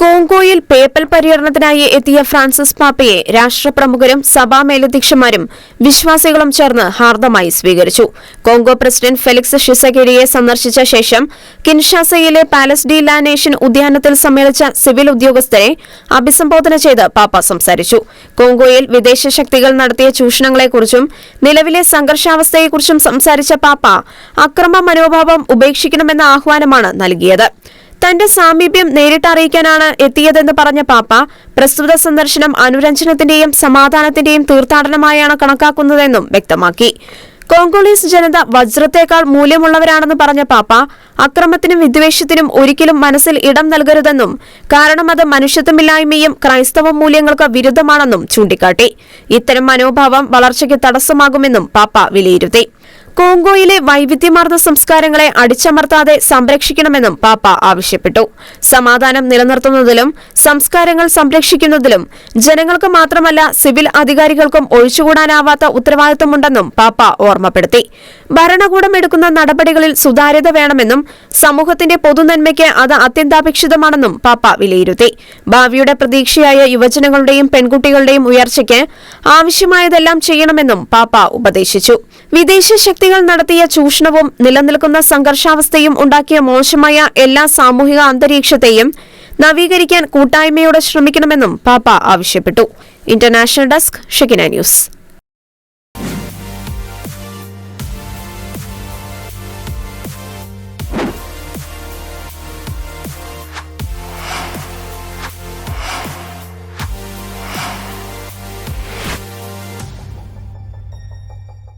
കോങ്കോയിൽ papal പര്യടനത്തിനായി എത്തിയ Francis പാപ്പയെ രാഷ്ട്രപ്രമുഖരും സഭാ മേലധ്യക്ഷന്മാരും വിശ്വാസികളും ചേർന്ന് ഹാർദമായി സ്വീകരിച്ചു. കോങ്കോ പ്രസിഡന്റ് ഫെലിക്സ് ഷിസഗിരിയെ സന്ദർശിച്ച ശേഷം കിൻഷാസയിലെ പാലസ് ഡി ലാ നേഷൻ ഉദ്യാനത്തിൽ സമ്മേളിച്ച സിവിൽ ഉദ്യോഗസ്ഥരെ അഭിസംബോധന ചെയ്ത് പാപ്പ സംസാരിച്ചു. കോങ്കോയിൽ വിദേശ ശക്തികൾ നടത്തിയ ചൂഷണങ്ങളെക്കുറിച്ചും നിലവിലെ സംഘർഷാവസ്ഥയെക്കുറിച്ചും സംസാരിച്ച പാപ്പ അക്രമ മനോഭാവം ഉപേക്ഷിക്കണമെന്ന ആഹ്വാനമാണ് നൽകിയത്. തന്റെ സാമീപ്യം നേരിട്ട് അറിയിക്കാനാണ് എത്തിയതെന്ന് പറഞ്ഞ പാപ്പ പ്രസ്തുത സന്ദർശനം അനുരഞ്ജനത്തിന്റെയും സമാധാനത്തിന്റെയും തീർത്ഥാടനമായാണ് കണക്കാക്കുന്നതെന്നും വ്യക്തമാക്കി. കോങ്കോളീസ് ജനത വജ്രത്തേക്കാൾ മൂല്യമുള്ളവരാണെന്ന് പറഞ്ഞ പാപ്പ അക്രമത്തിനും വിദ്വേഷത്തിനും ഒരിക്കലും മനസ്സിൽ ഇടം നൽകരുതെന്നും കാരണം അത് മനുഷ്യത്വമില്ലായ്മയും ക്രൈസ്തവ മൂല്യങ്ങൾക്ക് വിരുദ്ധമാണെന്നും ചൂണ്ടിക്കാട്ടി. ഇത്തരം മനോഭാവം വളർച്ചയ്ക്ക് തടസ്സമാകുമെന്നും പാപ്പ വിലയിരുത്തി. കോങ്കോയിലെ വൈവിധ്യമാർന്ന സംസ്കാരങ്ങളെ അടിച്ചമർത്താതെ സംരക്ഷിക്കണമെന്നും പാപ്പ ആവശ്യപ്പെട്ടു. സമാധാനം നിലനിർത്തുന്നതിലും സംസ്കാരങ്ങൾ സംരക്ഷിക്കുന്നതിലും ജനങ്ങൾക്ക് മാത്രമല്ല സിവിൽ അധികാരികൾക്കും ഒഴിച്ചുകൂടാനാവാത്ത ഉത്തരവാദിത്തമുണ്ടെന്നും പാപ്പ ഓർമ്മപ്പെടുത്തി. ഭരണകൂടം എടുക്കുന്ന നടപടികളിൽ സുതാര്യത വേണമെന്നും സമൂഹത്തിന്റെ പൊതുനന്മയ്ക്ക് അത് അത്യന്താപേക്ഷിതമാണെന്നും പാപ്പ വിലയിരുത്തി. ഭാവിയുടെ പ്രതീക്ഷയായ യുവജനങ്ങളുടെയും പെൺകുട്ടികളുടെയും ഉയർച്ചയ്ക്ക് ആവശ്യമായതെല്ലാം ചെയ്യണമെന്നും പാപ്പ ഉപദേശിച്ചു. വിദേശ ശക്തികൾ നടത്തിയ ചൂഷണവും നിലനിൽക്കുന്ന സംഘർഷാവസ്ഥയും ഉണ്ടാക്കിയ മോശമായ എല്ലാ സാമൂഹിക അന്തരീക്ഷത്തെയും നവീകരിക്കാൻ കൂട്ടായ്മയോടെ ശ്രമിക്കണമെന്നും പാപ്പ ആവശ്യപ്പെട്ടു. International desk Shekinah News.